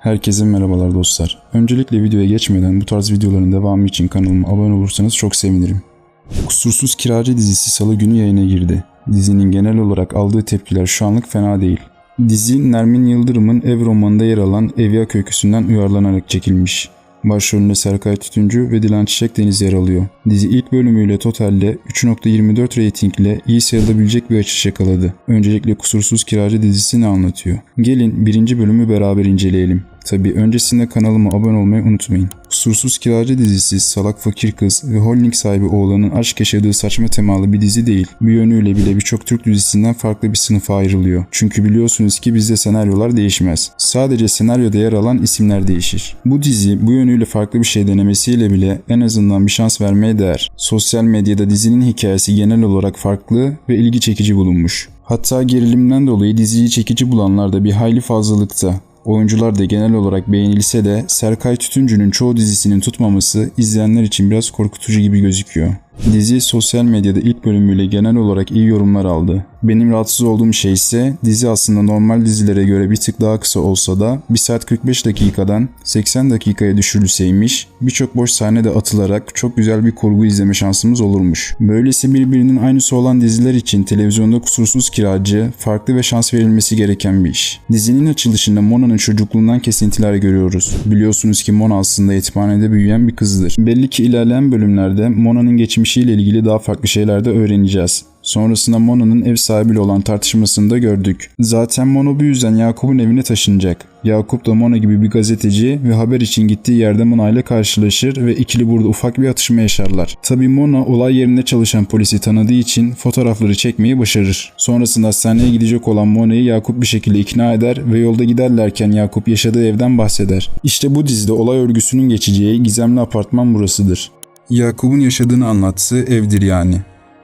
Herkese merhabalar dostlar. Öncelikle videoya geçmeden bu tarz videoların devamı için kanalıma abone olursanız çok sevinirim. Kusursuz Kiracı dizisi salı günü yayına girdi. Dizinin genel olarak aldığı tepkiler şu anlık fena değil. Dizi Nermin Yıldırım'ın ev romanında yer alan Evyak öyküsünden uyarlanarak çekilmiş. Başrolünde Serkay Tütüncü ve Dilan Çiçek Deniz yer alıyor. Dizi ilk bölümüyle totalde 3.24 reytingle iyi sayılabilecek bir açış yakaladı. Öncelikle Kusursuz Kiracı dizisi ne anlatıyor? Gelin birinci bölümü beraber inceleyelim. Tabi öncesinde kanalıma abone olmayı unutmayın. Kusursuz Kiracı dizisi salak fakir kız ve holding sahibi oğlanın aşk yaşadığı saçma temalı bir dizi değil. Bir yönüyle bile birçok Türk dizisinden farklı bir sınıfa ayrılıyor. Çünkü biliyorsunuz ki bizde senaryolar değişmez. Sadece senaryoda yer alan isimler değişir. Bu dizi bu yönüyle farklı bir şey denemesiyle bile en azından bir şans vermeye değer. Sosyal medyada dizinin hikayesi genel olarak farklı ve ilgi çekici bulunmuş. Hatta gerilimden dolayı diziyi çekici bulanlar da bir hayli fazlalıkta. Oyuncular da genel olarak beğenilse de Serkay Tütüncü'nün çoğu dizisinin tutmaması izleyenler için biraz korkutucu gibi gözüküyor. Dizi sosyal medyada ilk bölümüyle genel olarak iyi yorumlar aldı. Benim rahatsız olduğum şey ise dizi aslında normal dizilere göre bir tık daha kısa olsa da 1 saat 45 dakikadan 80 dakikaya düşürülseymiş, birçok boş sahne de atılarak çok güzel bir kurgu izleme şansımız olurmuş. Böylesi birbirinin aynısı olan diziler için televizyonda kusursuz kiracı, farklı ve şans verilmesi gereken bir iş. Dizinin açılışında Mona'nın çocukluğundan kesintiler görüyoruz. Biliyorsunuz ki Mona aslında yetimhanede büyüyen bir kızdır. Belli ki ilerleyen bölümlerde Mona'nın geçmişiyle ilgili daha farklı şeyler de öğreneceğiz. Sonrasında Mona'nın ev sahibiyle olan tartışmasını da gördük. Zaten Mona bu yüzden Yakup'un evine taşınacak. Yakup da Mona gibi bir gazeteci ve haber için gittiği yerde Mona ile karşılaşır ve ikili burada ufak bir atışma yaşarlar. Tabi Mona olay yerinde çalışan polisi tanıdığı için fotoğrafları çekmeyi başarır. Sonrasında hastaneye gidecek olan Mona'yı Yakup bir şekilde ikna eder ve yolda giderlerken Yakup yaşadığı evden bahseder. İşte bu dizide olay örgüsünün geçeceği gizemli apartman burasıdır. Yakup'un yaşadığını anlattığı evdir yani.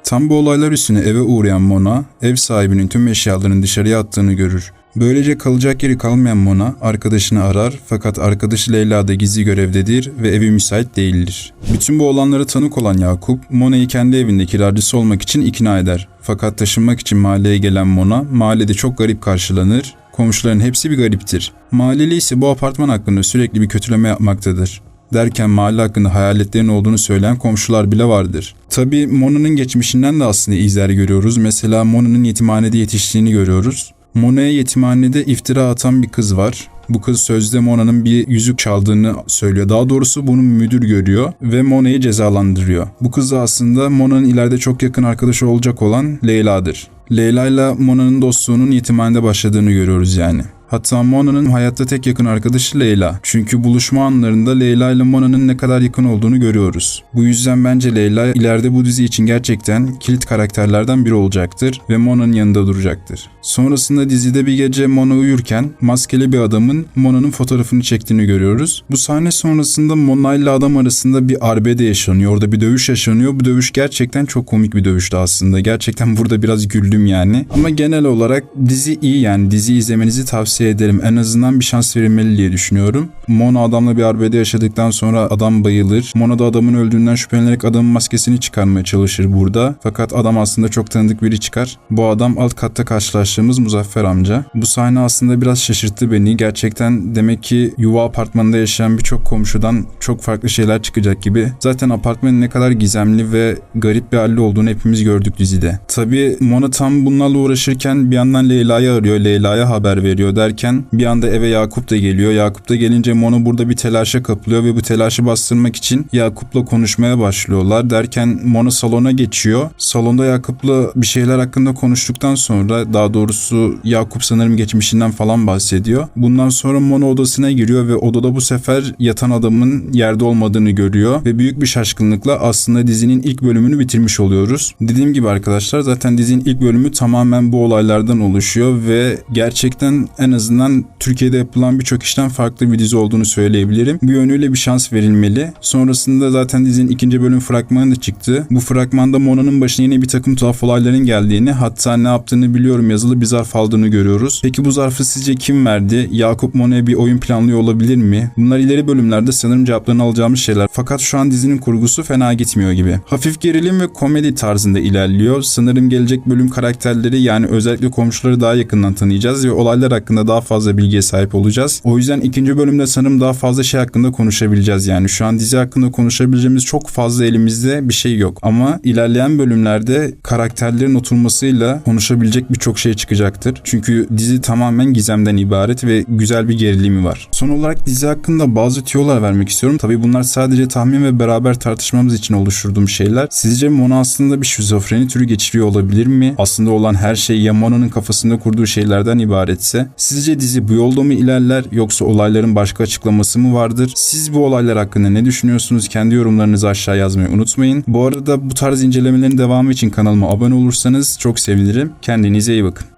Tam bu olaylar üstüne eve uğrayan Mona, ev sahibinin tüm eşyalarını dışarıya attığını görür. Böylece kalacak yeri kalmayan Mona arkadaşını arar fakat arkadaşı Leyla da gizli görevdedir ve evi müsait değildir. Bütün bu olanlara tanık olan Yakup, Mona'yı kendi evinde kiracısı olmak için ikna eder. Fakat taşınmak için mahalleye gelen Mona, mahallede çok garip karşılanır, komşuların hepsi bir gariptir. Mahalleli ise bu apartman hakkında sürekli bir kötüleme yapmaktadır derken mahalle hakkında hayaletlerin olduğunu söyleyen komşular bile vardır. Tabi Mona'nın geçmişinden de aslında izler görüyoruz. Mesela Mona'nın yetimhanede yetiştiğini görüyoruz. Mona'ya yetimhanede iftira atan bir kız var. Bu kız sözde Mona'nın bir yüzük çaldığını söylüyor. Daha doğrusu bunu müdür görüyor ve Mona'yı cezalandırıyor. Bu kız da aslında Mona'nın ileride çok yakın arkadaşı olacak olan Leyla'dır. Leyla ile Mona'nın dostluğunun yetimhanede başladığını görüyoruz yani. Hatta Mona'nın hayatta tek yakın arkadaşı Leyla. Çünkü buluşma anlarında Leyla ile Mona'nın ne kadar yakın olduğunu görüyoruz. Bu yüzden bence Leyla ileride bu dizi için gerçekten kilit karakterlerden biri olacaktır ve Mona'nın yanında duracaktır. Sonrasında dizide bir gece Mona uyurken maskeli bir adamın Mona'nın fotoğrafını çektiğini görüyoruz. Bu sahne sonrasında Mona ile adam arasında bir arbede yaşanıyor. Orada bir dövüş yaşanıyor. Bu dövüş gerçekten çok komik bir dövüştü aslında. Gerçekten burada biraz güldüm yani. Ama genel olarak dizi iyi yani dizi izlemenizi tavsiye ederim. En azından bir şans verilmeli diye düşünüyorum. Mona adamla bir arbede yaşadıktan sonra adam bayılır. Mona da adamın öldüğünden şüphelenerek adamın maskesini çıkarmaya çalışır burada. Fakat adam aslında çok tanıdık biri çıkar. Bu adam alt katta karşılaştığımız Muzaffer amca. Bu sahne aslında biraz şaşırttı beni. Gerçekten demek ki yuva apartmanında yaşayan birçok komşudan çok farklı şeyler çıkacak gibi. Zaten apartmanın ne kadar gizemli ve garip bir halde olduğunu hepimiz gördük dizide. Tabi Mona tam bunlarla uğraşırken bir yandan Leyla'yı arıyor. Leyla'ya haber veriyor derken bir anda eve Yakup da geliyor. Yakup da gelince Mona burada bir telaşa kapılıyor ve bu telaşı bastırmak için Yakup'la konuşmaya başlıyorlar. Derken Mona salona geçiyor. Salonda Yakup'la bir şeyler hakkında konuştuktan sonra daha doğrusu Yakup sanırım geçmişinden falan bahsediyor. Bundan sonra Mona odasına giriyor ve odada bu sefer yatan adamın yerde olmadığını görüyor ve büyük bir şaşkınlıkla aslında dizinin ilk bölümünü bitirmiş oluyoruz. Dediğim gibi arkadaşlar zaten dizinin ilk bölümü tamamen bu olaylardan oluşuyor ve gerçekten en azından Türkiye'de yapılan birçok işten farklı bir dizi olduğunu söyleyebilirim. Bu yönüyle bir şans verilmeli. Sonrasında zaten dizinin ikinci bölüm fragmanı da çıktı. Bu fragmanda Mona'nın başına yine bir takım tuhaf olayların geldiğini hatta ne yaptığını biliyorum yazılı bir zarf aldığını görüyoruz. Peki bu zarfı sizce kim verdi? Yakup Mona'ya bir oyun planlıyor olabilir mi? Bunlar ileri bölümlerde sanırım cevaplarını alacağımız şeyler. Fakat şu an dizinin kurgusu fena gitmiyor gibi. Hafif gerilim ve komedi tarzında ilerliyor. Sanırım gelecek bölüm karakterleri yani özellikle komşuları daha yakından tanıyacağız ve olaylar hakkında daha fazla bilgiye sahip olacağız. O yüzden ikinci bölümde sanırım daha fazla şey hakkında konuşabileceğiz yani. Şu an dizi hakkında konuşabileceğimiz çok fazla elimizde bir şey yok. Ama ilerleyen bölümlerde karakterlerin oturmasıyla konuşabilecek birçok şey çıkacaktır. Çünkü dizi tamamen gizemden ibaret ve güzel bir gerilimi var. Son olarak dizi hakkında bazı tüyolar vermek istiyorum. Tabii bunlar sadece tahmin ve beraber tartışmamız için oluşturduğum şeyler. Sizce Mona aslında bir şizofreni türü geçiriyor olabilir mi? Aslında olan her şey ya kafasında kurduğu şeylerden ibaretse? Sizce dizi bu yolda mı ilerler yoksa olayların başka açıklaması mı vardır? Siz bu olaylar hakkında ne düşünüyorsunuz? Kendi yorumlarınızı aşağı yazmayı unutmayın. Bu arada bu tarz incelemelerin devamı için kanalıma abone olursanız çok sevinirim. Kendinize iyi bakın.